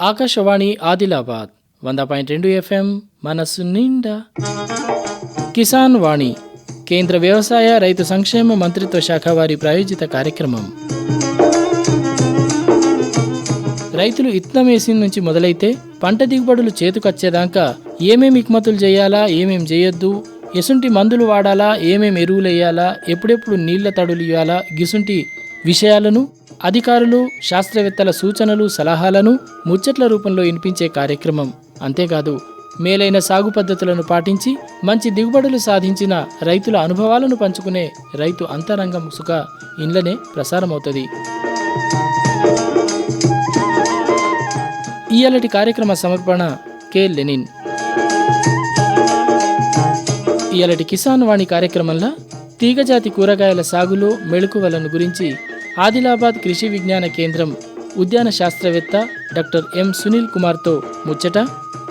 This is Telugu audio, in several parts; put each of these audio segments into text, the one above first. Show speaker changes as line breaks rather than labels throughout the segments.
ఆకాశవాణి ఆదిలాబాద్ వంద పాయింట్ రెండు ఎఫ్ఎం మనస్సు నిండా. కిసాన్ వాణి కేంద్ర వ్యవసాయ రైతు సంక్షేమ మంత్రిత్వ శాఖ వారి ప్రాయోజిత కార్యక్రమం. రైతులు ఇత్తనం వేసిన నుంచి మొదలైతే పంట దిగుబడులు చేతికొచ్చేదాకా ఏమేమి ఇక్మతులు చేయాలా ఏమేం చేయొద్దు ఎసుంటి మందులు వాడాలా ఏమేం ఎరువులు వేయాలా ఎప్పుడెప్పుడు నీళ్ళ తడులు ఇవ్వాలా గిసుంటి విషయాలను అధికారులు శాస్త్రవేత్తల సూచనలు సలహాలను ముచ్చట్ల రూపంలో వినిపించే కార్యక్రమం. అంతేకాదు మేలైన సాగు పద్ధతులను పాటించి మంచి దిగుబడులు సాధించిన రైతుల అనుభవాలను పంచుకునే రైతు అంతరంగం సుఖ ఇండ్లనే ప్రసారమవుతుంది. ఇయాలటి కార్యక్రమ సమర్పణ కె. లెనిన్. ఇయాలటి కిసాన్ వాణి కార్యక్రమంలో తీగజాతి కూరగాయల సాగులో మెళుకువలను గురించి ఆదిలాబాద్ కృషి విజ్ఞాన కేంద్రం ఉద్యాన శాస్త్రవేత్త డాక్టర్ ఎం సునీల్ కుమార్తో ముచ్చట.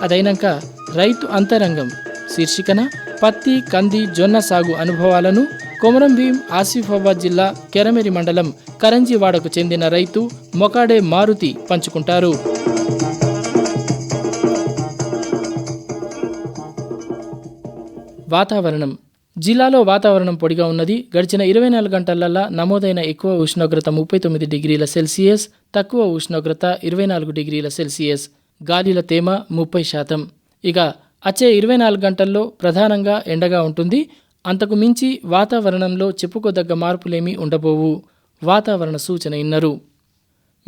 అదైనాక రైతు అంతరంగం శీర్షికన పత్తి కంది జొన్న సాగు అనుభవాలను కొమరం భీం ఆసిఫాబాద్ జిల్లా కెరమెరి మండలం కరంజీవాడకు చెందిన రైతు మొకాడే మారుతి పంచుకుంటారు. వాతావరణం జిల్లాలో వాతావరణం పొడిగా ఉన్నది. గడిచిన ఇరవై నాలుగు గంటలల్లా నమోదైన ఎక్కువ ఉష్ణోగ్రత ముప్పై తొమ్మిది డిగ్రీల సెల్సియస్ తక్కువ ఉష్ణోగ్రత ఇరవై నాలుగు డిగ్రీల సెల్సియస్. గాలిల తేమ ముప్పై శాతం. ఇక వచ్చే ఇరవై నాలుగు గంటల్లో ప్రధానంగా ఎండగా ఉంటుంది. అంతకు మించి వాతావరణంలో చెప్పుకోదగ్గ మార్పులేమీ ఉండబోవు. వాతావరణ సూచన ఇన్నరు.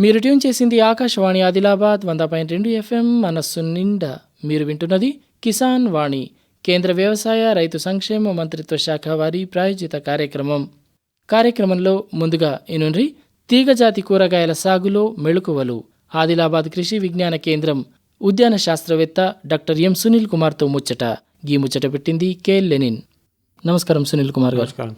మీరు ట్యూన్ చేసింది ఆకాశవాణి ఆదిలాబాద్ వంద పాయింట్ రెండు ఎఫ్ఎం మనస్సు నిండా మీరు వింటున్నది కిసాన్ వాణి. కేంద్ర వ్యవసాయ రైతు సంక్షేమ మంత్రిత్వ శాఖ వారి ప్రాయోజిత కార్యక్రమం. కార్యక్రమంలో ముందుగా ఇనుండ్రి తీగజాతి కూరగాయల సాగులో మెళుకువలు ఆదిలాబాద్ కృషి విజ్ఞాన కేంద్రం ఉద్యాన శాస్త్రవేత్త డాక్టర్ ఎం సునీల్ కుమార్తో ముచ్చట. గీ ముచ్చట పెట్టింది కె లెనిన్. నమస్కారం సునీల్ కుమార్ గారు.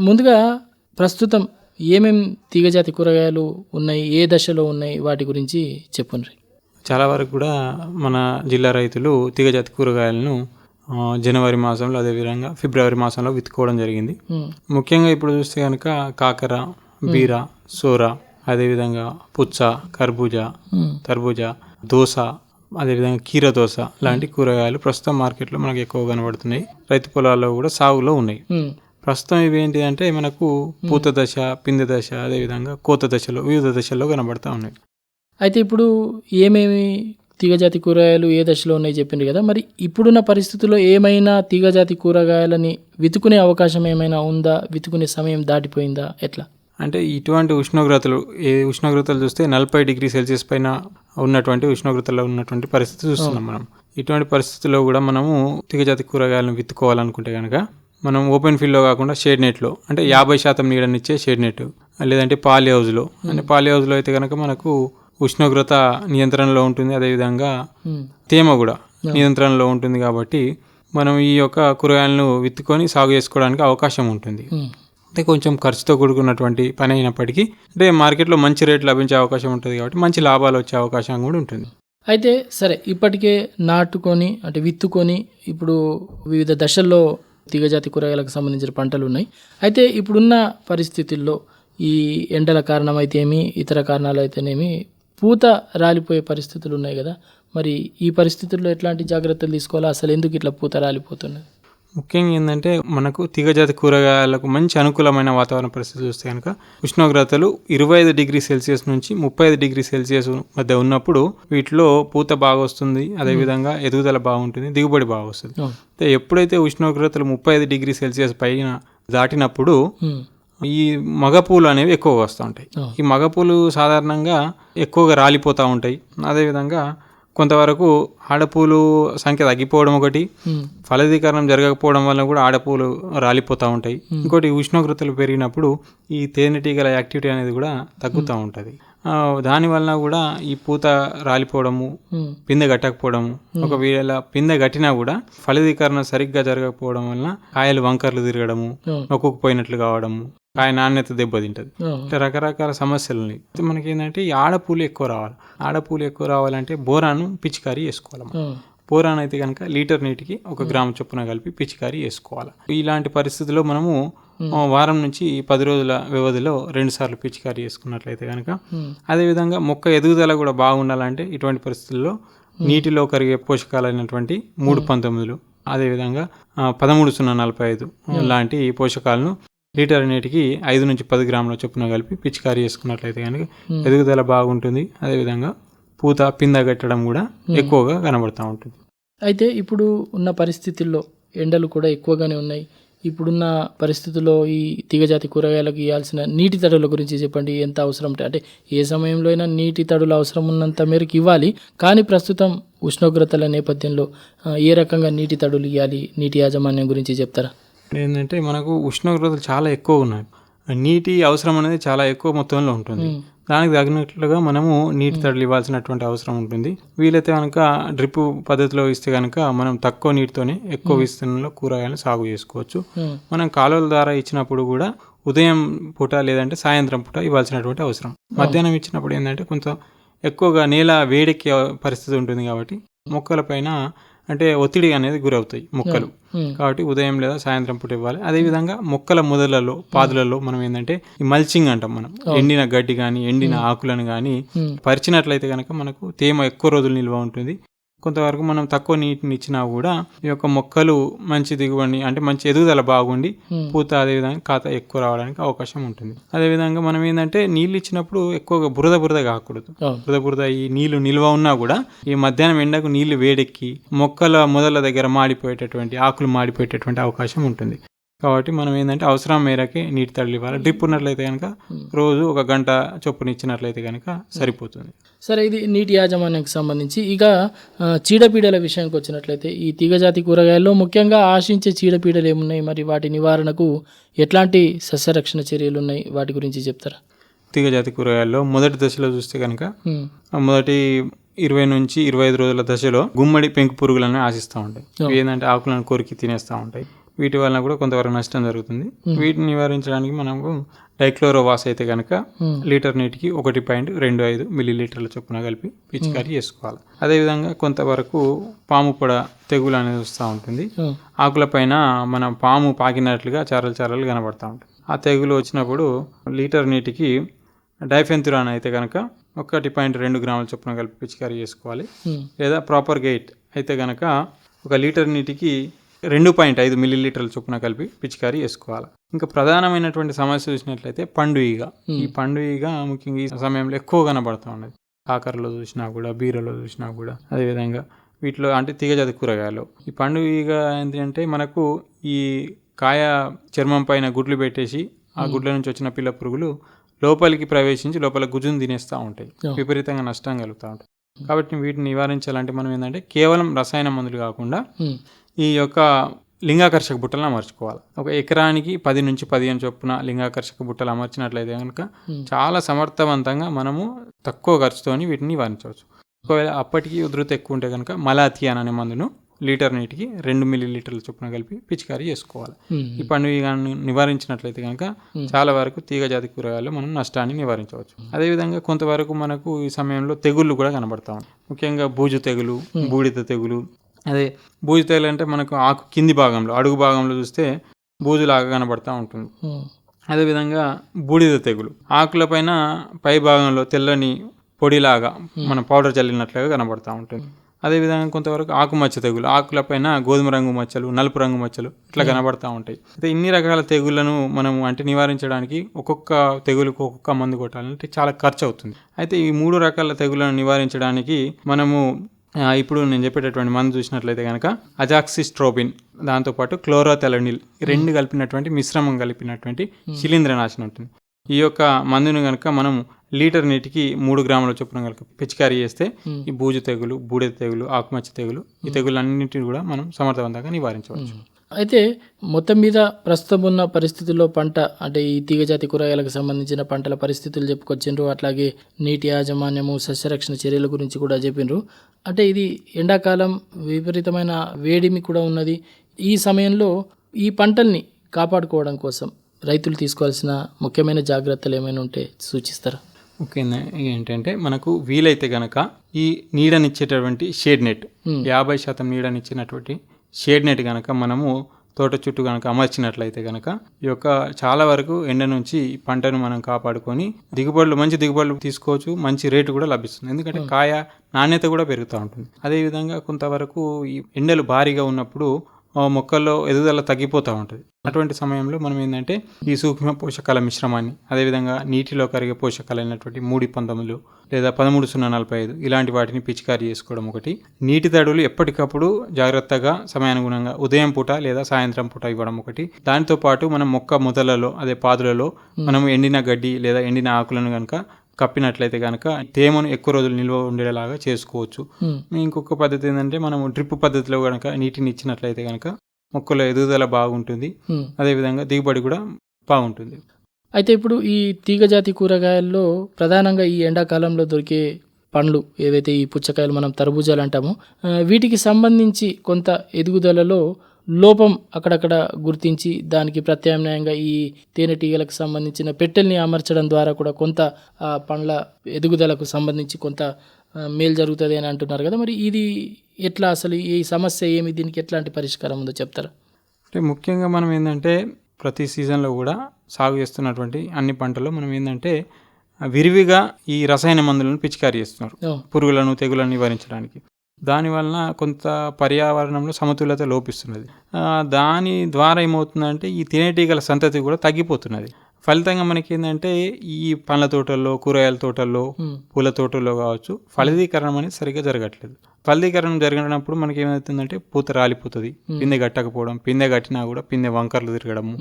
ముందుగా ప్రస్తుతం ఏమేం తీగజాతి కూరగాయలు ఉన్నాయి ఏ దశలో ఉన్నాయి వాటి గురించి చెప్పుండ్రి.
చాలా వరకు కూడా మన జిల్లా రైతులు తీగజాతి కూరగాయలను జనవరి మాసంలో అదేవిధంగా ఫిబ్రవరి మాసంలో విత్తుకోవడం జరిగింది. ముఖ్యంగా ఇప్పుడు చూస్తే కనుక కాకర బీర సోర అదేవిధంగా పుచ్చ కర్బూజా తర్బూజా దోస అదేవిధంగా కీర దోస లాంటి కూరగాయలు ప్రస్తుతం మార్కెట్లో మనకు ఎక్కువ కనబడుతున్నాయి. రైతు పొలాల్లో కూడా సాగులో ఉన్నాయి. ప్రస్తుతం ఇవి ఏంటిదంటే మనకు పూత దశ పిందె దశ అదేవిధంగా కోత దశలో వివిధ దశల్లో కనబడతా ఉన్నాయి.
అయితే ఇప్పుడు ఏమేమి తీగజాతి కూరగాయలు ఏ దశలో ఉన్నాయి చెప్పిండ్రు కదా మరి ఇప్పుడున్న పరిస్థితుల్లో ఏమైనా తీగజాతి కూరగాయలని వితుకునే అవకాశం ఏమైనా ఉందా? వితుకునే సమయం దాటిపోయిందా? ఎట్లా?
అంటే ఇటువంటి ఉష్ణోగ్రతలు ఏ ఉష్ణోగ్రతలు చూస్తే నలభై డిగ్రీ సెల్సియస్ పైన ఉన్నటువంటి ఉష్ణోగ్రతలో ఉన్నటువంటి పరిస్థితి చూస్తున్నాం మనం. ఇటువంటి పరిస్థితుల్లో కూడా మనము తీగజాతి కూరగాయలను విత్తుకోవాలనుకుంటే కనుక మనం ఓపెన్ ఫీల్డ్లో కాకుండా షేడ్ నెట్లో అంటే యాభై శాతం నీడనిచ్చే షేడ్ నెట్ లేదంటే పాలి హౌస్లో అంటే పాలి హౌస్లో అయితే కనుక మనకు ఉష్ణోగ్రత నియంత్రణలో ఉంటుంది అదేవిధంగా
ఉమ్,
తేమ కూడా నియంత్రణలో ఉంటుంది కాబట్టి మనం ఈ యొక్క కూరగాయలను విత్తుకొని సాగు చేసుకోవడానికి అవకాశం ఉంటుంది.
ఉమ్,
అంటే కొంచెం ఖర్చుతో కూడుకున్నటువంటి పని అయినప్పటికీ అంటే మార్కెట్లో మంచి రేట్ లభించే అవకాశం ఉంటుంది కాబట్టి మంచి లాభాలు వచ్చే అవకాశం కూడా ఉంటుంది.
అయితే సరే ఇప్పటికే నాటుకొని అంటే విత్తుకొని ఇప్పుడు వివిధ దశల్లో తీగజాతి కూరగాయలకు సంబంధించిన పంటలు ఉన్నాయి. అయితే ఇప్పుడున్న పరిస్థితుల్లో ఈ ఎండల కారణమైతేమి ఇతర కారణాలు అయితేనేమి పూత రాలిపోయే పరిస్థితులు ఉన్నాయి కదా. మరి ఈ పరిస్థితుల్లో ఎట్లాంటి జాగ్రత్తలు తీసుకోవాలా? అసలు ఎందుకు ఇట్లా పూత రాలిపోతున్నది?
ముఖ్యంగా ఏంటంటే మనకు తీగజాతి కూరగాయలకు మంచి అనుకూలమైన వాతావరణ పరిస్థితి చూస్తే కనుక ఉష్ణోగ్రతలు ఇరవై ఐదు డిగ్రీ సెల్సియస్ నుంచి ముప్పై ఐదు డిగ్రీ సెల్సియస్ మధ్య ఉన్నప్పుడు వీటిలో పూత బాగా వస్తుంది. అదేవిధంగా ఎదుగుదల బాగుంటుంది దిగుబడి బాగా వస్తుంది. ఎప్పుడైతే ఉష్ణోగ్రతలు ముప్పై ఐదు డిగ్రీ సెల్సియస్ పైన దాటినప్పుడు ఈ మగపూలు అనేవి ఎక్కువగా వస్తూ ఉంటాయి. ఈ మగపూలు సాధారణంగా ఎక్కువగా రాలిపోతూ ఉంటాయి. అదేవిధంగా కొంతవరకు ఆడపూలు సంఖ్య తగ్గిపోవడం ఒకటి ఫలదీకరణం జరగకపోవడం వల్ల కూడా ఆడపూలు రాలిపోతూ ఉంటాయి. ఇంకోటి ఉష్ణోగ్రతలు పెరిగినప్పుడు ఈ తేనెటీగల యాక్టివిటీ అనేది కూడా తగ్గుతూ ఉంటుంది. దాని వలన కూడా ఈ పూత రాలిపోవడము పిందె కట్టకపోవడము ఒకవేళ పిందె కట్టినా కూడా ఫలదీకరణ సరిగ్గా జరగకపోవడం వలన కాయలు వంకర్లు తిరగడము
అవును.
నొక్కుకుపోయినట్లు కావడము. కాయ నాణ్యత దెబ్బతింటది. ఇట్లా రకరకాల సమస్యలు ఉన్నాయి. మనకి ఏంటంటే ఈ ఆడపూలు ఎక్కువ రావాలి. ఆడపూలు ఎక్కువ రావాలంటే బోరాను పిచికారీ చేసుకోవాలి.
అవును.
బోరాన్ అయితే కనుక లీటర్ నీటికి ఒక గ్రాము చొప్పున కలిపి పిచికారీ చేసుకోవాలి. ఇలాంటి పరిస్థితుల్లో మనము వారం నుంచి పది రోజుల వ్యవధిలో రెండు సార్లు పిచికారీ చేసుకున్నట్లయితే కనుక అదేవిధంగా మొక్క ఎదుగుదల కూడా బాగుండాలంటే ఇటువంటి పరిస్థితుల్లో నీటిలో కరిగే పోషకాలైనటువంటి మూడు పంతొమ్మిదిలు అదేవిధంగా పదమూడు సున్నా నలభై ఐదు లాంటి పోషకాలను లీటర్ నీటికి ఐదు నుంచి పది గ్రాముల చొప్పున కలిపి పిచికారీ చేసుకున్నట్లయితే కనుక
Hmm.
ఎదుగుదల బాగుంటుంది. అదేవిధంగా పూత పింద కట్టడం కూడా ఎక్కువగా కనబడుతూ ఉంటుంది.
అయితే ఇప్పుడు ఉన్న పరిస్థితుల్లో ఎండలు కూడా ఎక్కువగానే ఉన్నాయి. ఇప్పుడున్న పరిస్థితుల్లో ఈ తీగజాతి కూరగాయలకు ఇవ్వాల్సిన నీటి తడుల గురించి చెప్పండి. ఎంత అవసరం? అంటే ఏ సమయంలో అయినా నీటి తడులు అవసరం ఉన్నంత మేరకు ఇవ్వాలి. కానీ ప్రస్తుతం ఉష్ణోగ్రతల నేపథ్యంలో ఏ రకంగా నీటి తడులు ఇవ్వాలి? నీటి యాజమాన్యం గురించి చెప్తారా?
ఏంటంటే మనకు ఉష్ణోగ్రతలు చాలా ఎక్కువ ఉన్నాయి నీటి అవసరం అనేది చాలా ఎక్కువ మొత్తంలో ఉంటుంది. దానికి తగినట్లుగా మనము నీటి తడులు ఇవ్వాల్సినటువంటి అవసరం ఉంటుంది. వీలైతే కనుక డ్రిప్ పద్ధతిలో ఇస్తే కనుక మనం తక్కువ నీటితోనే ఎక్కువ విస్తీర్ణంలో కూరగాయలు సాగు చేసుకోవచ్చు. మనం కాలువల ద్వారా ఇచ్చినప్పుడు కూడా ఉదయం పూట లేదంటే సాయంత్రం పూట ఇవ్వాల్సినటువంటి అవసరం. మధ్యాహ్నం ఇచ్చినప్పుడు ఏంటంటే కొంత ఎక్కువగా నేల వేడెక్కే పరిస్థితి ఉంటుంది కాబట్టి మొక్కల పైన అంటే ఒత్తిడి అనేది గురవుతాయి మొక్కలు.
ఉమ్,
కాబట్టి ఉదయం లేదా సాయంత్రం పూట ఇవ్వాలి. అదేవిధంగా మొక్కల మొదలలో పాదులలో మనం ఏంటంటే ఈ మల్చింగ్ అంటాం మనం. ఎండిన గడ్డి కానీ ఎండిన ఆకులను కానీ పరిచినట్లయితే కనుక మనకు తేమ ఎక్కువ రోజులు నిల్వ ఉంటుంది. కొంతవరకు మనం తక్కువ నీటిని ఇచ్చినా కూడా ఈ యొక్క మొక్కలు మంచి దిగుబడి అంటే మంచి ఎదుగుదల బాగుండి పూత అదేవిధంగా కాత ఎక్కువ రావడానికి అవకాశం ఉంటుంది. అదేవిధంగా మనం ఏంటంటే నీళ్ళు ఇచ్చినప్పుడు ఎక్కువగా బురద బురద కాకూడదు. బురద బురద ఈ నీళ్ళు నిల్వ ఉన్నా కూడా ఈ మధ్యాహ్నం ఎండకు నీళ్ళు వేడెక్కి మొక్కల మొదల దగ్గర మాడిపోయేటటువంటి ఆకులు మాడిపోయేటటువంటి అవకాశం ఉంటుంది. కాబట్టి మనం ఏంటంటే అవసరం మేరకే నీటి తడులు ఇవ్వాలి. డ్రిప్ ఉన్నట్లయితే కనుక రోజు ఒక గంట చొప్పున ఇచ్చినట్లయితే కనుక సరిపోతుంది.
సరే ఇది నీటి యాజమాన్యానికి సంబంధించి. ఇక చీడపీడల విషయానికి వచ్చినట్లయితే ఈ తీగజాతి కూరగాయల్లో ముఖ్యంగా ఆశించే చీడపీడలు ఏమున్నాయి? మరి వాటి నివారణకు ఎట్లాంటి సస్యరక్షణ చర్యలు ఉన్నాయి? వాటి గురించి చెప్తారా?
తీగజాతి కూరగాయల్లో మొదటి దశలో చూస్తే కనుక మొదటి ఇరవై నుంచి ఇరవై ఐదు రోజుల దశలో గుమ్మడి పెంకు పురుగులను ఆశిస్తూ ఉంటాయి. ఇవి ఏంటంటే ఆకులను కొరికి తినేస్తూ ఉంటాయి. వీటి వలన కూడా కొంతవరకు నష్టం జరుగుతుంది. వీటిని నివారించడానికి మనకు డైక్లోరోవాస్ అయితే కనుక లీటర్ నీటికి ఒకటి పాయింట్ రెండు ఐదు మిల్లీ లీటర్ల చొప్పున కలిపి పిచికారీ చేసుకోవాలి. అదేవిధంగా కొంతవరకు పాము పొడ తెగులు అనేది వస్తూ ఉంటుంది.
ఉమ్,
ఆకులపైన మన పాము పాకినట్లుగా చారలు చారలు కనబడతా ఉంటాయి. ఆ తెగులు వచ్చినప్పుడు లీటర్ నీటికి డైఫెన్తురాన్ అయితే కనుక ఒకటి పాయింట్ రెండు గ్రాముల చొప్పున కలిపి పిచికారీ చేసుకోవాలి. లేదా ప్రాపర్ గైట్ అయితే కనుక ఒక లీటర్ నీటికి రెండు పాయింట్ ఐదు మిల్లీ లీటర్ల చొప్పున కలిపి పిచికారీ చేసుకోవాలి. ఇంకా ప్రధానమైనటువంటి సమస్య చూసినట్లయితే పండు ఈగ. ఈ పండు ఈగ ముఖ్యంగా ఈ సమయంలో ఎక్కువ కనబడుతూ ఉన్నది కాకరలో చూసినా కూడా బీరలో చూసినా కూడా అదేవిధంగా వీటిలో అంటే తీగజాతి కూరగాయలు. ఈ పండు ఈగ ఏంటి అంటే మనకు ఈ కాయ చర్మం పైన గుడ్లు పెట్టేసి ఆ గుడ్ల నుంచి వచ్చిన పిల్ల పురుగులు లోపలికి ప్రవేశించి లోపల గుజ్జును తినేస్తూ ఉంటాయి. విపరీతంగా నష్టం కలుగుతూ ఉంటాయి కాబట్టి వీటిని నివారించాలంటే మనం ఏంటంటే కేవలం రసాయన మందులు కాకుండా ఈ యొక్క లింగాకర్షక బుట్టలను అమర్చుకోవాలి. ఒక ఎకరానికి పది నుంచి పదిహేను చొప్పున లింగాకర్షక బుట్టలు అమర్చినట్లయితే కనుక
Hmm.
చాలా సమర్థవంతంగా మనము తక్కువ ఖర్చుతోని వీటిని నివారించవచ్చు ఒకవేళ అప్పటికి ఉధృతి ఎక్కువ ఉంటే కనుక మలాథియాన్ అనే మందును లీటర్ నీటికి రెండు మిల్లీ లీటర్ల చొప్పున కలిపి పిచికారీ చేసుకోవాలి.
ఉమ్,
ఈ పండుగ నివారించినట్లయితే కనుక చాలా వరకు తీగ జాతి కూరగాయలు మనం నష్టాన్ని నివారించవచ్చు. అదేవిధంగా కొంతవరకు మనకు ఈ సమయంలో తెగుళ్ళు కూడా కనబడతా ముఖ్యంగా బూజు తెగులు బూడిద తెగులు అదే బూజు తెగులు అంటే మనకు ఆకు కింది భాగంలో అడుగు భాగంలో చూస్తే బూజులాగా కనబడతా ఉంటుంది. అదేవిధంగా బూడిద తెగులు ఆకులపైన పై భాగంలో తెల్లని పొడిలాగా మన పౌడర్ చల్లినట్లుగా కనబడతా ఉంటుంది. అదేవిధంగా కొంతవరకు ఆకుమచ్చ తెగులు ఆకులపైన గోధుమ రంగు మచ్చలు నలుపు రంగు మచ్చలు ఇట్లా కనబడతా ఉంటాయి. అయితే ఇన్ని రకాల తెగుళ్ళను మనం అంటే నివారించడానికి ఒక్కొక్క తెగులుకు ఒక్కొక్క మందు కొట్టాలంటే చాలా ఖర్చు అవుతుంది అయితే ఈ మూడు రకాల తెగుళ్ళను నివారించడానికి మనము ఇప్పుడు నేను చెప్పేటటువంటి మందు చూసినట్లయితే కనుక అజాక్సిస్ట్రోబిన్ దాంతోపాటు క్లోరోథెలనిల్ రెండు కలిపినటువంటి మిశ్రమం కలిపినటువంటి శిలీంద్రనాశనం ఉంటుంది. ఈ యొక్క మందును కనుక మనం లీటర్ నీటికి మూడు గ్రాముల చొప్పున కనుక పిచికారీ చేస్తే. ఈ బూజు తెగులు బూడిద తెగులు ఆకుమచ్చ తెగులు ఈ తెగులన్నింటినీ కూడా మనం సమర్థవంతంగా నివారించవచ్చు.
అయితే మొత్తం మీద ప్రస్తుతం ఉన్న పరిస్థితుల్లో పంట అంటే ఈ తీగజాతి కూరగాయలకు సంబంధించిన పంటల పరిస్థితులు చెప్పుకొచ్చిండ్రు. అట్లాగే నీటి యాజమాన్యము సస్యరక్షణ చర్యల గురించి కూడా చెప్పిండ్రు అంటే ఇది ఎండాకాలం విపరీతమైన వేడిమి కూడా ఉన్నది. ఈ సమయంలో ఈ పంటల్ని కాపాడుకోవడం కోసం రైతులు తీసుకోవాల్సిన ముఖ్యమైన జాగ్రత్తలు ఏమైనా ఉంటే సూచిస్తారా?
ముఖ్యంగా ఏంటంటే మనకు వీలైతే గనక ఈ నీడనిచ్చేటటువంటి షేడ్ నెట్. యాభై శాతం నీడనిచ్చినటువంటి షేడ్ నెట్ గనక మనము తోట చుట్టూ కనుక అమర్చినట్లయితే కనుక ఈ యొక్క చాలా వరకు ఎండ నుంచి పంటను మనం కాపాడుకొని దిగుబడులు మంచి దిగుబడులు తీసుకోవచ్చు మంచి రేటు కూడా లభిస్తుంది. ఎందుకంటే కాయ నాణ్యత కూడా పెరుగుతూ ఉంటుంది. అదేవిధంగా కొంతవరకు ఈ ఎండలు భారీగా ఉన్నప్పుడు మొక్కల్లో ఎదుగుదల తగ్గిపోతూ ఉంటుంది. అటువంటి సమయంలో మనం ఏంటంటే ఈ సూక్ష్మ పోషకాల మిశ్రమాన్ని అదేవిధంగా నీటిలో కరిగే పోషకాలైనటువంటి మూడి పంతొమ్మిదిలు లేదా పదమూడు సున్నా నలభై ఐదు ఇలాంటి వాటిని పిచికారీ చేసుకోవడం ఒకటి. నీటి తడులు ఎప్పటికప్పుడు జాగ్రత్తగా సమయానుగుణంగా ఉదయం పూట లేదా సాయంత్రం పూట ఇవ్వడం ఒకటి. దానితో పాటు మనం మొక్క మొదలలో అదే పాదులలో మనం ఎండిన గడ్డి లేదా ఎండిన ఆకులను కనుక కప్పినట్లయితే కనుక తేమను ఎక్కువ రోజులు నిల్వ ఉండేలాగా చేసుకోవచ్చు. ఇంకొక పద్ధతి ఏంటంటే మనం డ్రిప్ పద్ధతిలో కనుక నీటిని ఇచ్చినట్లయితే కనుక మొక్కల ఎదుగుదల బాగుంటుంది. అదేవిధంగా దిగుబడి కూడా బాగుంటుంది.
అయితే ఇప్పుడు ఈ తీగజాతి కూరగాయల్లో ప్రధానంగా ఈ ఎండాకాలంలో దొరికే పండ్లు ఏవైతే ఈ పుచ్చకాయలు మనం తర్బూజాలు అంటామో వీటికి సంబంధించి కొంత ఎదుగుదలలో లోపం అక్కడక్కడ గుర్తించి దానికి ప్రత్యామ్నాయంగా ఈ తేనెటీగలకు సంబంధించిన పెట్టెల్ని అమర్చడం ద్వారా కూడా కొంత పండ్ల ఎదుగుదలకు సంబంధించి కొంత మేలు జరుగుతుంది అని అంటున్నారు కదా. మరి ఇది ఎట్లా అసలు ఈ సమస్య ఏమి? దీనికి ఎట్లాంటి పరిష్కారం ఉందో చెప్తారా?
అంటే ముఖ్యంగా మనం ఏంటంటే ప్రతి సీజన్లో కూడా సాగు చేస్తున్నటువంటి అన్ని పంటల్లో మనం ఏంటంటే విరివిగా ఈ రసాయన మందులను పిచికారీ చేస్తున్నారు. పురుగులను తెగులను నివారించడానికి. దానివలన కొంత పర్యావరణంలో సమతుల్యత లోపిస్తున్నది. దాని ద్వారా ఏమవుతుందంటే ఈ తేనెటీగల సంతతి కూడా తగ్గిపోతున్నది. ఫలితంగా మనకి ఏంటంటే ఈ పండ్ల తోటల్లో కూరగాయల తోటల్లో పూల తోటల్లో కావచ్చు ఫలదీకరణం అనేది సరిగ్గా జరగట్లేదు. ఫలదీకరణం జరిగినప్పుడు మనకి ఏమవుతుందంటే పూత రాలిపోతుంది. పిందె గట్టకపోవడం పిందె కట్టినా కూడా పిందె వంకర్లు తిరగడము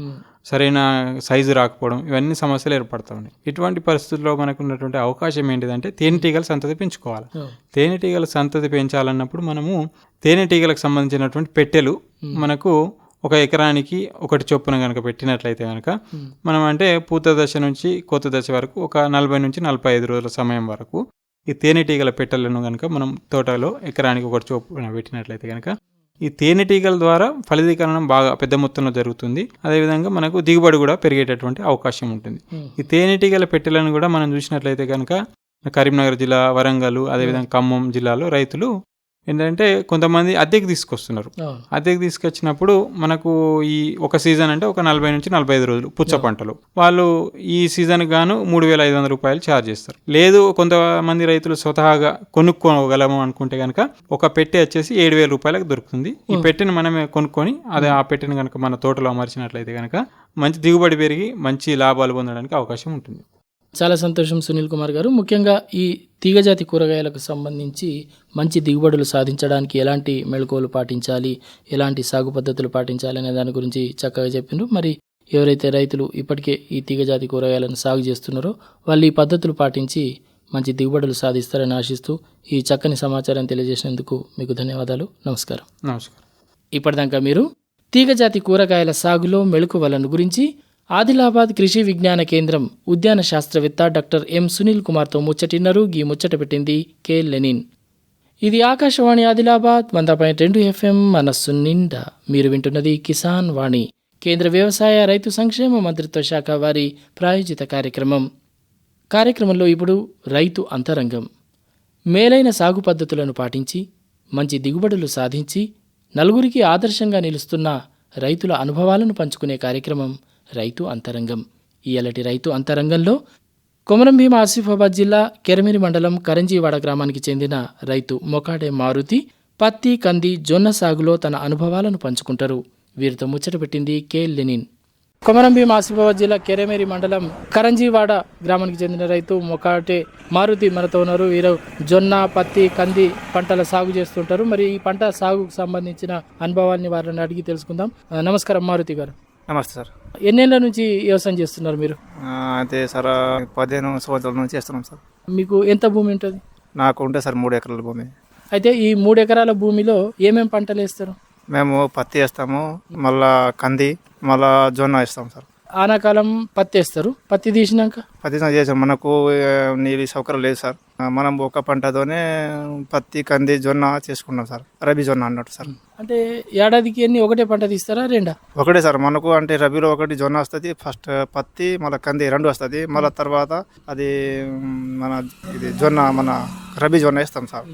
సరైన సైజు రాకపోవడం ఇవన్నీ సమస్యలు ఏర్పడతా ఉన్నాయి ఇటువంటి పరిస్థితుల్లో మనకు ఉన్నటువంటి అవకాశం ఏంటిదంటే తేనెటీగల సంతతి పెంచుకోవాలి. తేనెటీగల సంతతి పెంచాలన్నప్పుడు మనము తేనెటీగలకు సంబంధించినటువంటి పెట్టెలు మనకు ఒక ఎకరానికి ఒకటి చొప్పున కనుక పెట్టినట్లయితే కనుక మనం అంటే పూత దశ నుంచి కోత దశ వరకు ఒక నలభై నుంచి నలభై ఐదు రోజుల సమయం వరకు ఈ తేనెటీగల పెట్టెలను కనుక మనం తోటలో ఎకరానికి ఒకటి చొప్పున పెట్టినట్లయితే కనుక ఈ తేనెటీగల ద్వారా ఫలదీకరణం బాగా పెద్ద మొత్తంలో జరుగుతుంది. అదేవిధంగా మనకు దిగుబడి కూడా పెరిగేటటువంటి అవకాశం ఉంటుంది. ఈ తేనెటీగల పెట్టెలను కూడా మనం చూసినట్లయితే కనుక కరీంనగర్ జిల్లా వరంగల్ అదేవిధంగా ఖమ్మం జిల్లాలో రైతులు ఏంటంటే కొంతమంది అద్దెకి తీసుకొస్తున్నారు. అద్దెకి తీసుకొచ్చినప్పుడు మనకు ఈ ఒక సీజన్ అంటే ఒక నలభై నుంచి నలభై ఐదు రోజులు పుచ్చ పంటలు. వాళ్ళు ఈ సీజన్ గాను మూడు వేల ఐదు వందల రూపాయలు ఛార్జ్ చేస్తారు. లేదు కొంతమంది రైతులు స్వతహాగా కొనుక్కోగలము అనుకుంటే కనుక ఒక పెట్టె వచ్చేసి ఏడు వేల రూపాయలకు దొరుకుతుంది. ఈ పెట్టెని మనమే కొనుక్కొని అదే ఆ. పెట్టెని కనుక మన తోటలో అమర్చినట్లయితే కనుక మంచి దిగుబడి పెరిగి మంచి లాభాలు పొందడానికి అవకాశం ఉంటుంది.
చాలా సంతోషం సునీల్ కుమార్ గారు. ముఖ్యంగా ఈ తీగజాతి కూరగాయలకు సంబంధించి మంచి దిగుబడులు సాధించడానికి ఎలాంటి మెళకువలు పాటించాలి ఎలాంటి సాగు పద్ధతులు పాటించాలి అనే దాని గురించి చక్కగా చెప్పిండ్రు మరి ఎవరైతే రైతులు ఇప్పటికే ఈ తీగజాతి కూరగాయలను సాగు చేస్తున్నారో వాళ్ళు ఈ పద్ధతులు పాటించి మంచి దిగుబడులు సాధిస్తారని ఆశిస్తూ ఈ చక్కని సమాచారం తెలియజేసినందుకు మీకు ధన్యవాదాలు. నమస్కారం.
నమస్కారం.
ఇప్పటిదాకా మీరు తీగజాతి కూరగాయల సాగులో మెళకువలను గురించి ఆదిలాబాద్ కృషి విజ్ఞాన కేంద్రం ఉద్యాన శాస్త్రవేత్త డాక్టర్ ఎం సునీల్ కుమార్తో ముచ్చటిన్నారు. గీ ముచ్చట పెట్టింది కె లెనిన్. ఇది ఆకాశవాణి ఆదిలాబాద్ వంద పాయింట్ రెండు ఎఫ్ఎం మనస్సు నిండా. మీరు వింటున్నది కిసాన్ వాణి. కేంద్ర వ్యవసాయ రైతు సంక్షేమ మంత్రిత్వ శాఖ వారి ప్రాయోజిత కార్యక్రమం. కార్యక్రమంలో ఇప్పుడు రైతు అంతరంగం. మేలైన సాగు పద్ధతులను పాటించి మంచి దిగుబడులు సాధించి నలుగురికి ఆదర్శంగా నిలుస్తున్న రైతుల అనుభవాలను పంచుకునే కార్యక్రమం రైతు అంతరంగం. ఇయలటి రైతు అంతరంగంలో కొమరం భీమ ఆసిఫాబాద్ జిల్లా కెరమిరి మండలం కరంజీవాడ గ్రామానికి చెందిన రైతు మొకాడే మారుతి పత్తి కంది జొన్న సాగులో తన అనుభవాలను పంచుకుంటారు. వీరితో ముచ్చట పెట్టింది కె. లెనిన్. కొమరం భీమ ఆసిఫాబాద్ జిల్లా కెరమేరి మండలం కరంజీవాడ గ్రామానికి చెందిన రైతు మొకాటే మారుతి మనతో ఉన్నారు. వీరు జొన్న పత్తి కంది పంటల సాగు చేస్తుంటారు. మరి ఈ పంట సాగుకు సంబంధించిన అనుభవాల్ని వారిని అడిగి తెలుసుకుందాం. నమస్కారం మారుతి గారు.
నమస్తే సార్.
ఎన్నేళ్ళ నుంచి వ్యవసాయం చేస్తున్నారు మీరు?
అయితే సార్ పదిహేను సంవత్సరాల నుంచి చేస్తున్నాం సార్.
మీకు ఎంత భూమి ఉంటుంది?
నాకు ఉంటే సార్ మూడు ఎకరాల భూమి.
అయితే ఈ మూడు ఎకరాల భూమిలో ఏమేం పంటలు వేస్తారు?
మేము పత్తి వేస్తాము మళ్ళా కంది మళ్ళా జొన్న వేస్తాం సార్.
ఆనాకాలం పత్తి వేస్తారు. పత్తి తీసినాక?
పత్తి చేసాం. మనకు నీళ్ళు సౌకర్యం లేదు సార్. మనం ఒక పంటతోనే పత్తి కంది జొన్న చేసుకున్నాం సార్. రబీ జొన్న అన్నట్టు సార్.
అంటే ఏడాదికి ఎన్ని ఒకటే పంట తీస్తారా రెండా?
ఒకటే సార్. మనకు అంటే రబీలో ఒకటి జొన్న వస్తుంది ఫస్ట్ పత్తి మళ్ళీ కంది రెండు వస్తుంది. మళ్ళీ తర్వాత అది మన ఇది జొన్న మన రబీ జొన్న వేస్తాం సార్.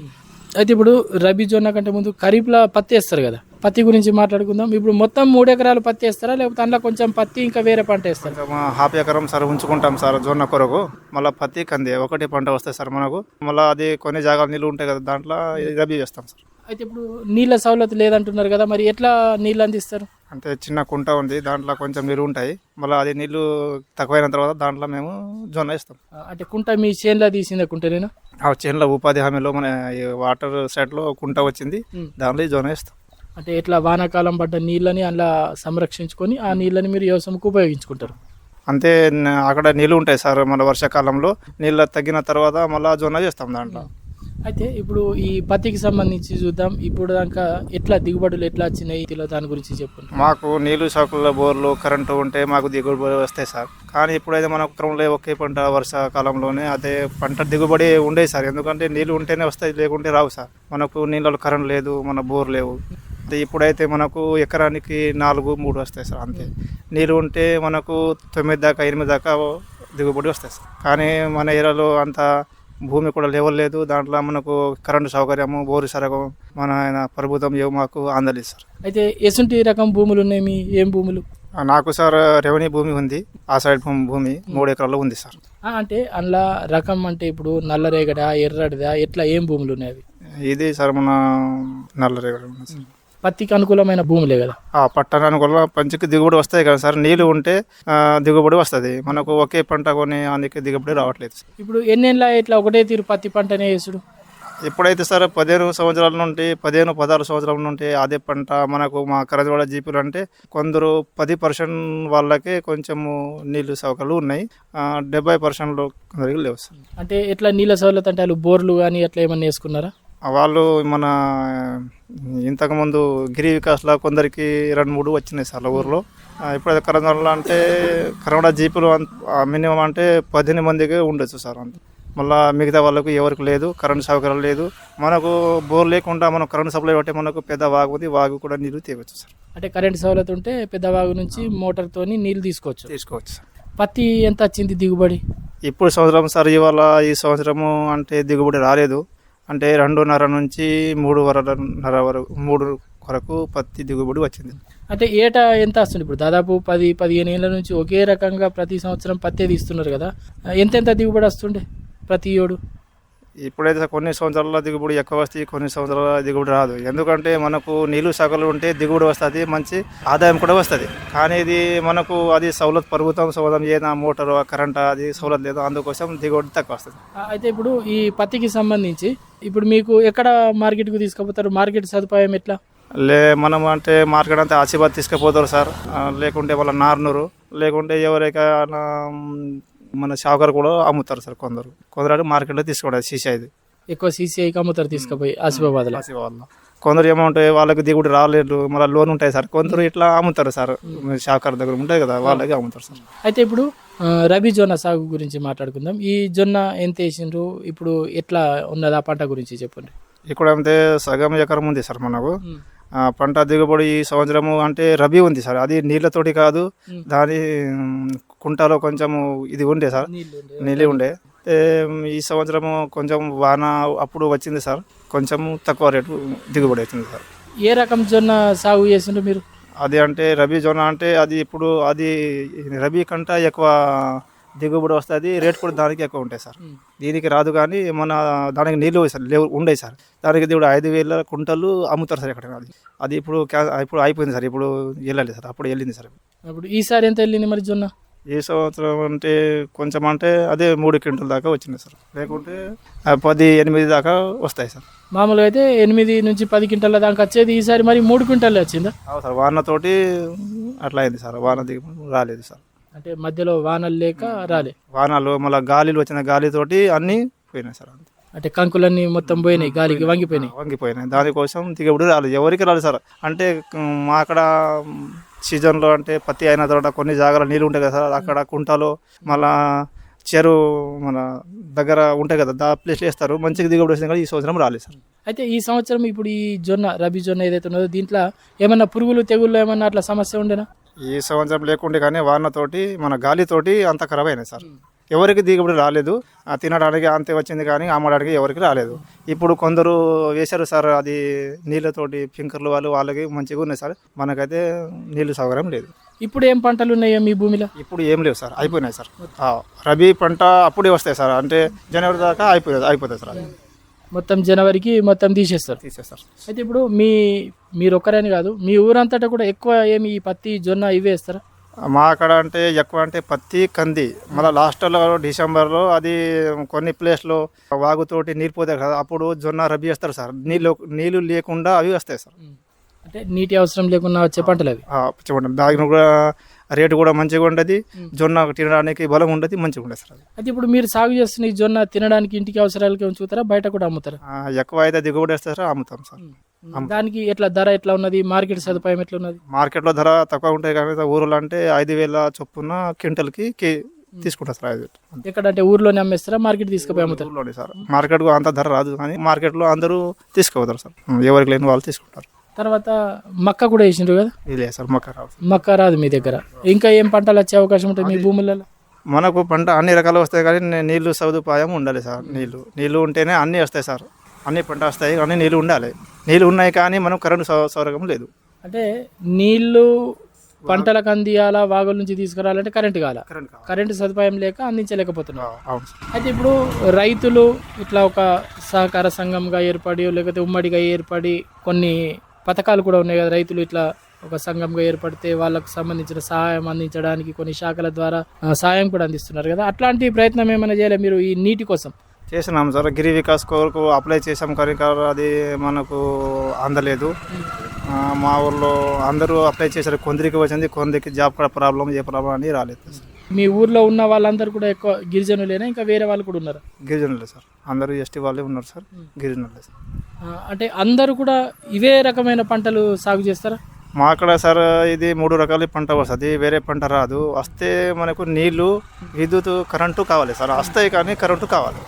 అయితే ఇప్పుడు రబీ జొన్న కంటే ముందు ఖరీఫ్లో పత్తి వేస్తారు కదా. పత్తి గురించి మాట్లాడుకుందాం. ఇప్పుడు మొత్తం మూడు ఎకరాలు పత్తి వేస్తారా? లేకపోతే అందులో కొంచెం పత్తి ఇంకా వేరే పంట వేస్తారా?
హాఫ్ ఎకరం సార్ ఉంచుకుంటాం సార్ జొన్న కొరకు. మళ్ళీ పత్తి కంది ఒకటి పంట వస్తాయి సార్ మనకు. మళ్ళీ అది కొన్ని జాగాలు నీళ్ళు ఉంటాయి కదా దాంట్లో రబీ చేస్తాం సార్.
అయితే ఇప్పుడు నీళ్ళ సౌలత లేదంటున్నారు కదా మరి ఎట్లా నీళ్ళు అందిస్తారు?
అంటే చిన్న కుంట ఉంది దాంట్లో కొంచెం నీళ్ళు ఉంటాయి. మళ్ళీ అది నీళ్ళు తక్కువైన తర్వాత దాంట్లో మేము జొన్న వేస్తాం.
అంటే కుంట మీ చేనులో తీసిందే కుంటనేనా?
ఆ చేనులో ఉపాధి హామీలో మన వాటర్ సైడ్లో కుంట వచ్చింది. దాంట్లో జొన్న వేస్తాం.
అంటే ఎట్లా వానాకాలం పడ్డ నీళ్ళని అలా సంరక్షించుకొని ఆ నీళ్ళని మీరు వ్యవసాయంకు ఉపయోగించుకుంటారు.
అంతే అక్కడ నీళ్ళు ఉంటాయి సార్ మన వర్షాకాలంలో నీళ్ళు తగ్గిన తర్వాత మళ్ళీ జొన్న చేస్తాం దాంట్లో.
అయితే ఇప్పుడు ఈ పత్తికి సంబంధించి చూద్దాం ఇప్పుడు దాకా ఎట్లా దిగుబడులు ఎట్లా వచ్చినాయి ఇలా దాని గురించి చెప్పండి.
మాకు నీళ్ళు సౌకర్యాల బోర్లు కరెంటు ఉంటే మాకు దిగుబడి వస్తాయి సార్. కానీ ఇప్పుడైతే మన క్రమంలో ఒకే పంట వర్షాకాలంలోనే అదే పంట దిగుబడి ఉండేది సార్. ఎందుకంటే నీళ్ళు ఉంటేనే వస్తాయి లేకుంటే రావు సార్. మనకు నీళ్ళలో కరెంట్ లేదు మన బోర్ లేవు. అదే ఇప్పుడైతే మనకు ఎకరానికి నాలుగు మూడు వస్తాయి సార్ అంతే. నీళ్ళు ఉంటే మనకు తొమ్మిది దాకా ఎనిమిది దాకా దిగుబడి వస్తాయి సార్. కానీ మన ఏరియాలో అంత భూమి కూడా లెవెల్ లేదు దాంట్లో మనకు కరెంటు సౌకర్యము బోరు సరగం మన ఆయన ప్రభుత్వం ఏమో మాకు అందలేదు సార్.
అయితే ఎసుంటి రకం భూములు ఉన్నాయి మీ ఏం భూములు?
నాకు సార్ రెవెన్యూ భూమి ఉంది. ఆ సైడ్ భూమి మూడు ఎకరాల్లో ఉంది సార్.
అంటే అందులో రకం అంటే ఇప్పుడు నల్లరేగడా ఎర్రడిదా ఎట్లా ఏం భూములు ఉన్నాయి
ఇది సార్ మన నల్లరేగడి.
పత్తికి అనుకూలమైన భూములే కదా.
ఆ పట్టణానికి వల్ల పంచకి దిగుబడి వస్తాయి కదా సార్. నీళ్ళు ఉంటే దిగుబడి వస్తుంది. మనకు ఒకే పంట కొని అందుకే దిగుబడి రావట్లేదు.
ఇప్పుడు ఎన్నెళ్ళ ఇట్లా ఒకటే తీరు పత్తి పంటనే వేసుడు
ఇప్పుడైతే సార్ పదిహేను సంవత్సరాల నుండి పదిహేను పదహారు సంవత్సరాల నుండి అదే పంట మనకు మా కరజవాడ జీపులు అంటే కొందరు పది పర్సెంట్ వాళ్ళకే కొంచెము నీళ్ళు సౌకర్యాలు ఉన్నాయి. డెబ్బై పర్సెంట్లో కొందరికి లేవు సార్.
అంటే ఎట్లా నీళ్ళ సౌలత అంటే వాళ్ళు బోర్లు కానీ అట్లా ఏమన్నా వేసుకున్నారా?
వాళ్ళు మన ఇంతకుముందు గిరి వికాస్లో కొందరికి రెండు మూడు వచ్చినాయి సార్ ఊర్లో. ఇప్పుడు కరోనాలో అంటే కరోనా జీపులు మినిమం అంటే పద్దెనిమిది మందికి ఉండొచ్చు సార్ అంత. మళ్ళా మిగతా వాళ్ళకు ఎవరికి లేదు కరెంట్ సౌకర్యం లేదు. మనకు బోర్ లేకుండా మనం కరెంట్ సప్లై పట్టే మనకు పెద్ద వాగు ఉంది వాగు కూడా నీళ్ళు తీయవచ్చు సార్.
అంటే కరెంట్ సౌలత ఉంటే పెద్దవాగు నుంచి మోటార్తోని నీళ్ళు తీసుకోవచ్చు.
తీసుకోవచ్చు సార్.
పత్తి ఎంత వచ్చింది దిగుబడి?
ఇప్పుడు సంవత్సరం సార్ ఇవాళ ఈ సంవత్సరము అంటే దిగుబడి రాలేదు. అంటే రెండున్నర నుంచి మూడు వరన్నర వరకు మూడు వరకు పత్తి దిగుబడి వచ్చింది.
అంటే ఏటా ఎంత వస్తుంది ఇప్పుడు? దాదాపు పది పదిహేను ఏళ్ళ నుంచి ఒకే రకంగా ప్రతి సంవత్సరం పత్తి తీస్తున్నారు కదా. ఎంతెంత దిగుబడి వస్తుండే? ప్రతి ఏడు?
ఇప్పుడైతే కొన్ని సంవత్సరాల దిగుబడి ఎక్కువ వస్తాయి కొన్ని సంవత్సరాల దిగుబడి రాదు. ఎందుకంటే మనకు నీళ్ళు సగలు ఉంటే దిగుబడి వస్తుంది మంచి ఆదాయం కూడా వస్తుంది. కానీ ఇది మనకు అది సౌలత్ ప్రభుత్వం సౌలభ్యం ఏదైనా మోటారు కరెంట్ అది సౌలత్ లేదు అందుకోసం దిగుబడి తక్కువ వస్తుంది.
అయితే ఇప్పుడు ఈ పత్తికి సంబంధించి ఇప్పుడు మీకు ఎక్కడ మార్కెట్కు తీసుకుపోతారు? మార్కెట్ సదుపాయం ఎట్లా?
లే మనం అంటే మార్కెట్ అంతా ఆసిబాద్ తీసుకుపోతారు సార్. లేకుంటే వాళ్ళ నార్నూరు లేకుంటే ఎవరికైనా మ్, మన షాకర్ కూడా అమ్ముతారు సార్ కొందరు. కొందరు మార్కెట్లో తీసుకోవడం సీసీ ఇది
ఎక్కువ సీసీఐకి అమ్ముతారు తీసుకుపోయి ఆసిఫాబాద్లో.
ఆసిబాద్లో కొందరు ఏమంటే వాళ్ళకి దిగుబడి రాలేదు మళ్ళీ లోన్ ఉంటాయి సార్. కొందరు ఇట్లా అమ్ముతారు సార్. షాకర్ దగ్గర ఉంటాయి కదా వాళ్ళకి అమ్ముతారు సార్.
అయితే ఇప్పుడు రబీ జొన్న సాగు గురించి మాట్లాడుకుందాం. ఈ జొన్న ఎంత వేసిండ్రు? ఇప్పుడు ఎట్లా ఉన్నది ఆ పంట గురించి చెప్పండి.
ఇక్కడ అంటే సగం ఎకరం ఉంది సార్ మనకు. పంట దిగుబడి ఈ సంవత్సరము అంటే రబీ ఉంది సార్. అది నీళ్ళతోటి కాదు. దాని కుంటలో కొంచెము ఇది ఉండే సార్. నీళ్ళు ఉండే. ఈ సంవత్సరము కొంచెం వాన అప్పుడు వచ్చింది సార్. కొంచెం తక్కువ రేటు దిగుబడి అవుతుంది సార్.
ఏ రకం జొన్న సాగు చేసిండ్రు మీరు?
అది అంటే రబీ జొన్న అంటే అది ఇప్పుడు అది రబీ కంట ఎక్కువ దిగుబడి వస్తుంది రేట్ కూడా దానికి ఎక్కువ ఉంటాయి సార్. దీనికి రాదు కానీ మన దానికి నీళ్ళు సార్ లేవు ఉండే సార్. దానికి ఇప్పుడు ఐదు వేల కుంటలు అమ్ముతారు సార్ ఎక్కడ అది అది ఇప్పుడు ఇప్పుడు అయిపోయింది సార్ ఇప్పుడు వెళ్ళాలి సార్ అప్పుడు వెళ్ళింది సార్.
ఇప్పుడు ఈసారి ఎంత వెళ్ళింది మరి జొన్న?
ఈ సంవత్సరం అంటే కొంచెం అంటే అదే మూడు క్వింటల్ దాకా వచ్చింది సార్. లేకుంటే పది ఎనిమిది దాకా వస్తాయి సార్.
మామూలుగా అయితే ఎనిమిది నుంచి పది క్వింటాల దాకా వచ్చేది ఈసారి మరి మూడు క్వింటాలే వచ్చిందా?
సార్ వానతోటి అట్లా అయింది సార్ వాన దిగు రాలేదు సార్.
అంటే మధ్యలో వానలు లేక రాలే.
వానాలు మళ్ళీ గాలిలు వచ్చిన గాలితోటి అన్నీ పోయినాయి సార్ అంతే.
అంటే కంకులన్నీ మొత్తం పోయినాయి గాలికి వంగిపోయినాయి.
వంగిపోయినాయి. దానికోసం దిగుబడి రాలేదు ఎవరికి రాలేదు సార్. అంటే మా అక్కడ సీజన్లో అంటే పత్తి అయిన తర్వాత కొన్ని జాగాలో నీళ్ళు ఉంటాయి కదా సార్. అక్కడ కుంటలో మళ్ళా చెరువు మన దగ్గర ఉంటాయి కదా దా ప్లేస్లో వేస్తారు. మంచిగా దిగుబడి వచ్చింది కానీ ఈ సంవత్సరం రాలేదు సార్.
అయితే ఈ సంవత్సరం ఇప్పుడు ఈ జొన్న రబీ జొన్న ఏదైతే ఉన్నదో దీంట్లో ఏమన్నా పురుగులు తెగుళ్ళు ఏమన్నా అట్లా సమస్య ఉండేనా?
ఈ సంవత్సరం లేకుండే కానీ వానతోటి మన గాలితోటి అంత ఖరాబ్ అయినాయి సార్. ఎవరికి దిగుబడి రాలేదు. ఆ తినడానికి అంతే వచ్చింది కానీ అమ్మడానికి ఎవరికి రాలేదు. ఇప్పుడు కొందరు వేశారు సార్ అది నీళ్ళతోటి పింకర్లు వాళ్ళు వాళ్ళకి మంచిగా ఉన్నాయి సార్. మనకైతే నీళ్ళు సౌకర్యం లేదు.
ఇప్పుడు ఏం పంటలు ఉన్నాయో మీ భూమిలో?
ఇప్పుడు ఏం లేవు సార్ అయిపోయినాయి సార్. రబీ పంట అప్పుడే వస్తాయి సార్ అంటే జనవరి దాకా అయిపోతుంది అయిపోతుంది సార్
మొత్తం జనవరికి మొత్తం తీసేస్తారు.
తీసేస్తారు
అయితే ఇప్పుడు మీ మీరు ఒక్కరని కాదు మీ ఊరంతటా కూడా ఎక్కువ ఏమి ఈ పత్తి జొన్న ఇవే వేస్తారా?
మా అక్కడ అంటే ఎక్కువ అంటే పత్తి కంది. మళ్ళీ లాస్ట్లో డిసెంబర్లో అది కొన్ని ప్లేస్లో వాగుతోటి నీళ్ళు పోతాయి కదా అప్పుడు జొన్న రబీ వేస్తారు సార్. నీళ్ళు నీళ్ళు లేకుండా అవి వస్తాయి సార్.
అంటే నీటి అవసరం లేకుండా వచ్చే పంటలు అవి.
ఆ, చూడండి దాని కూడా రేటు కూడా మంచిగా ఉండదు. జొన్న తినడానికి బలం ఉండదు మంచిగా ఉండదు సార్ అది
అయితే ఇప్పుడు మీరు సాగు చేస్తున్న ఈ జొన్న తినడానికి ఇంటికి అవసరాలకి ఉంచుతారా బయట కూడా అమ్ముతారా?
ఎక్కువ అయితే దిగుబడి వేస్తే సార్. అమ్ముతాం సార్
దానికి ఎట్లా ధర ఎట్లా ఉన్నది మార్కెట్ సదుపాయం ఎట్లా ఉన్నది?
మార్కెట్లో ధర తక్కువ ఉంటాయి కానీ ఊరిలో అంటే ఐదు వేల చొప్పున క్వింటల్కి కే తీసుకుంటారు సార్ వేలు.
ఎక్కడంటే ఊర్లోనే అమ్మేస్తారా మార్కెట్ తీసుకుపోయి అమ్ముతారు?
ఊర్లోనే సార్. మార్కెట్కు అంత ధర రాదు కానీ మార్కెట్లో అందరూ తీసుకోవతారు సార్. ఎవరికి లేని వాళ్ళు తీసుకుంటారు.
తర్వాత మక్క కూడా వేసిండ్రు కదా?
ఇదే సార్ మొక్క రావు
మక్క రాదు మీ దగ్గర. ఇంకా ఏం పంటలు వచ్చే అవకాశం ఉంటుంది మీ భూములలో?
మనకు పంట అన్ని రకాలు వస్తాయి కానీ నీళ్ళు సదుపాయం ఉండాలి సార్ నీళ్ళు. నీళ్ళు ఉంటేనే అన్నీ వస్తాయి సార్. అన్ని పంట వస్తాయి కానీ నీళ్ళు ఉండాలి. నీళ్ళు ఉన్నాయి కానీ మనం కరెంటు సౌ- సౌకర్యం లేదు.
అంటే నీళ్ళు పంటలకు అందియాలా వాగుల నుంచి తీసుకురావాలంటే కరెంట్ కావాలా?
కరెంట్
సదుపాయం లేక అందించలేకపోతున్నాం. అయితే ఇప్పుడు రైతులు ఇట్లా ఒక సహకార సంఘంగా ఏర్పడి లేకపోతే ఉమ్మడిగా ఏర్పడి కొన్ని పథకాలు కూడా ఉన్నాయి కదా. రైతులు ఇట్లా ఒక సంఘంగా ఏర్పడితే వాళ్ళకు సంబంధించిన సహాయం అందించడానికి కొన్ని శాఖల ద్వారా సహాయం కూడా అందిస్తున్నారు కదా. అట్లాంటి ప్రయత్నం ఏమైనా చేయలే మీరు ఈ నీటి కోసం?
చేసినాం సార్. గిరి వికాస్ కోరకు అప్లై చేసాం కానీ కాదు అది మనకు అందలేదు. మా ఊర్లో అందరూ అప్లై చేశారు. కొందరికి వచ్చింది కొందరికి జాబ్ కూడా ప్రాబ్లం ఏ ప్రాబ్లం అని రాలేదు సార్.
మీ ఊర్లో ఉన్న వాళ్ళందరూ కూడా ఎక్కువ గిరిజనులేనా? ఇంకా వేరే వాళ్ళు కూడా ఉన్నారా?
గిరిజనులే సార్. అందరూ ఎస్టీ వాళ్ళే ఉన్నారు సార్. గిరిజనులే సార్.
అంటే అందరూ కూడా ఇవే రకమైన పంటలు సాగు చేస్తారా?
మా అక్కడ సార్ ఇది మూడు రకాల పంట వస్తుంది. వేరే పంట రాదు. వస్తే మనకు నీళ్ళు విద్యుత్ కరెంటు కావాలి సార్. వస్తాయి కానీ కరెంటు కావాలి.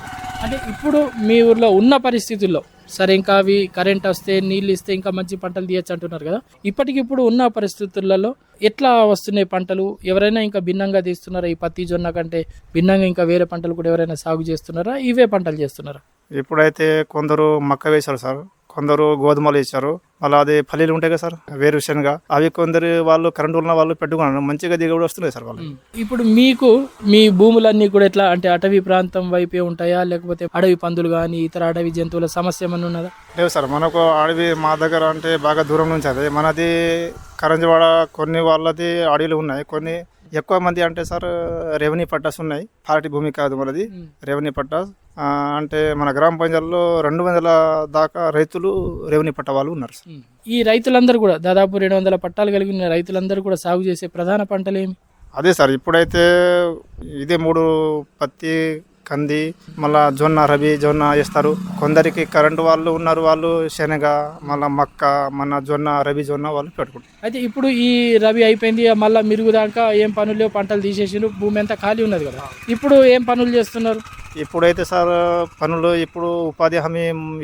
అంటే ఇప్పుడు మీ ఊర్లో ఉన్న పరిస్థితుల్లో సరే ఇంకా అవి కరెంట్ వస్తే నీళ్ళు ఇస్తే ఇంకా మంచి పంటలు తీయచ్చు అంటున్నారు కదా. ఇప్పటికిప్పుడు ఉన్న పరిస్థితులలో ఎట్లా వస్తున్నాయి పంటలు? ఎవరైనా ఇంకా భిన్నంగా తీస్తున్నారా? ఈ పత్తి జొన్న కంటే భిన్నంగా ఇంకా వేరే పంటలు కూడా ఎవరైనా సాగు చేస్తున్నారా? ఇవే పంటలు చేస్తున్నారా?
ఇప్పుడైతే కొందరు మక్క వేశారు సార్. కొందరు గోధుమలు వేశారు. మళ్ళీ అది పల్లీలు ఉంటాయి కదా సార్ వేరుశనగ అవి కొందరు వాళ్ళు కరెంటు ఉన్న వాళ్ళు పెట్టుకున్నారు. మంచిగా దిగుబడి వస్తున్నాయి సార్ వాళ్ళు
ఇప్పుడు మీకు మీ భూములన్నీ కూడా ఎట్లా అంటే అటవీ ప్రాంతం వైపే ఉంటాయా? లేకపోతే అడవి పందులు కానీ ఇతర అడవి జంతువుల సమస్య ఏమన్నా ఉన్నదా?
లేవు సార్ మనకు అడవి మా దగ్గర అంటే బాగా దూరం నుంచి అది. మనది కరంజవాడ కొన్ని వాళ్ళది అడవిలు ఉన్నాయి. కొన్ని ఎక్కువ మంది అంటే సార్ రెవెన్యూ పట్టాస్ ఉన్నాయి. పార్టీ భూమి కాదు మనది. రెవెన్యూ పట్టాస్. అంటే మన గ్రామ పంచాయతీలో రెండు వందల దాకా రైతులు రెవెన్యూ పట్ట వాళ్ళు ఉన్నారు సార్.
ఈ రైతులందరూ కూడా దాదాపు రెండు వందల పట్టాలు కలిగిన రైతులందరూ కూడా సాగు చేసే ప్రధాన పంటలు ఏమి?
అదే సార్ ఇప్పుడైతే ఇదే మూడు పత్తి కంది మళ్ళా జొన్న రబీ జొన్న వేస్తారు. కొందరికి కరెంటు వాళ్ళు ఉన్నారు వాళ్ళు శనగ మళ్ళా మక్క మన జొన్న రబీ జొన్న వాళ్ళు పెట్టుకుంటారు.
అయితే ఇప్పుడు ఈ రబీ అయిపోయింది మళ్ళీ మిరుగు దాకా ఏం పనులు లేవు పంటలు తీసేసిండ్రు భూమి అంతా ఖాళీ ఉన్నది కదా. ఇప్పుడు ఏం పనులు చేస్తున్నారు?
ఇప్పుడైతే సార్ పనులు ఇప్పుడు ఉపాధి హామీ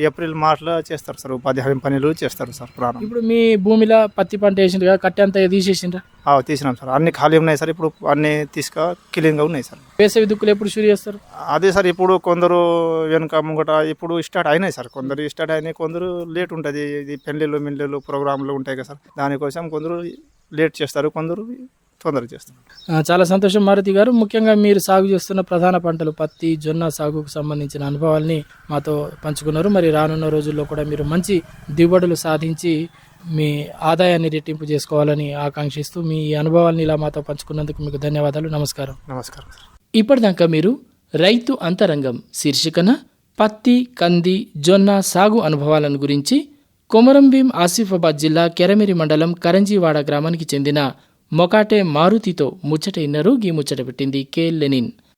ఏప్రిల్ మార్చ్లో చేస్తారు సార్. ఉపాధి హామీ పనులు చేస్తారు సార్ ప్రాణం
ఇప్పుడు మీ భూమిలో పత్తి పంట వేసిండ్రు కదా కట్టె అంతా తీసేసిండ్రా?
తీసినాం సార్. అన్ని ఖాళీ ఉన్నాయి సార్. ఇప్పుడు అన్ని తీసుక క్లీన్గా ఉన్నాయి సార్.
వేసవి దుక్కులు ఎప్పుడు షురు చేస్తారు?
అదే సార్ ఇప్పుడు కొందరు వెనుక ముంగట ఇప్పుడు స్టార్ట్ అయినాయి సార్. కొందరు స్టార్ట్ అయినాయి కొందరు లేట్ ఉంటుంది. ఇది పెళ్ళిళ్ళు మిళ్ళిళ్ళు ప్రోగ్రాంలు ఉంటాయి కదా సార్. దానికోసం కొందరు లేట్ చేస్తారు కొందరు తొందరగా చేస్తారు.
చాలా సంతోషం మారుతి గారు. ముఖ్యంగా మీరు సాగు చేస్తున్న ప్రధాన పంటలు పత్తి జొన్న సాగుకు సంబంధించిన అనుభవాల్ని మాతో పంచుకున్నారు. మరి రానున్న రోజుల్లో కూడా మీరు మంచి దిగుబడులు సాధించి మీ ఆదాయాన్ని రెట్టింపు చేసుకోవాలని ఆకాంక్షిస్తూ మీ అనుభవాల్ని ఇలా మాతో పంచుకున్నందుకు మీకు ధన్యవాదాలు. నమస్కారం.
నమస్కారం
ఇప్పటిదాకా మీరు రైతు అంతరంగం శీర్షికన పత్తి కంది జొన్న సాగు అనుభవాలను గురించి కొమరంభీం ఆసిఫాబాద్ జిల్లా కెరమిరి మండలం కరంజీవాడ గ్రామానికి చెందిన మొకాటే మారుతితో ముచ్చట ఇన్నరు గీ ముచ్చట పెట్టింది కె లెనిన్.